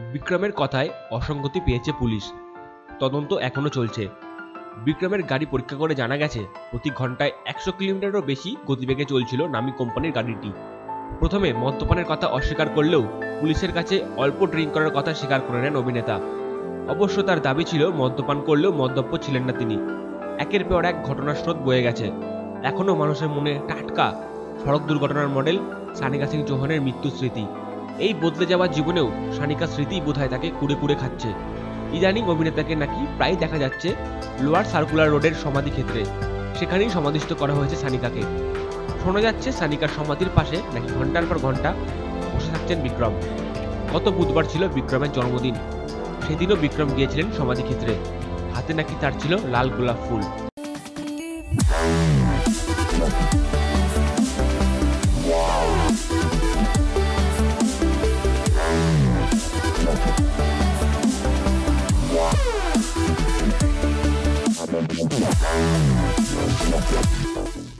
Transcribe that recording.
বিক্রমের কথায় অসঙ্গতি পেয়েছে পুলিশ। তদন্ত এখনও চলছে। বিক্রমের গাড়ি পরীক্ষা করে জানা গেছে, প্রতি ঘন্টায় একশো কিলোমিটারও বেশি গতিবেগে চলছিল নামি কোম্পানির গাড়িটি। প্রথমে মদ্যপানের কথা অস্বীকার করলেও পুলিশের কাছে অল্প ড্রিঙ্ক করার কথা স্বীকার করে নেন অভিনেতা। অবশ্য তার দাবি ছিল মদ্যপান করলেও মদ্যপ ছিলেন না তিনি। একের পর এক ঘটনার স্রোত বয়ে গেছে। এখনও মানুষের মনে টাটকা সড়ক দুর্ঘটনার মডেল সানিকা সিং চৌহানের মৃত্যু স্মৃতি। এই বদলে যাওয়া জীবনেও সানিকা স্মৃতি বোধহয় তাকে কুড়ে কুড়ে খাচ্ছে। ইদানিং অভিনেতাকে নাকি প্রায় দেখা যাচ্ছে লোয়ার সার্কুলার রোডের সমাধি ক্ষেত্রে। সেখানেই সমাধিস্থ করা হয়েছে সানিকাকে শোনা যাচ্ছে সানিকার সমাধির পাশে নাকি ঘণ্টার পর ঘণ্টা বসে থাকছেন বিক্রম। গত বুধবার ছিল বিক্রমের জন্মদিন। সেদিনও বিক্রম গিয়েছিলেন সমাধি ক্ষেত্রে। হাতে নাকি তার ছিল লাল গোলাপ ফুল।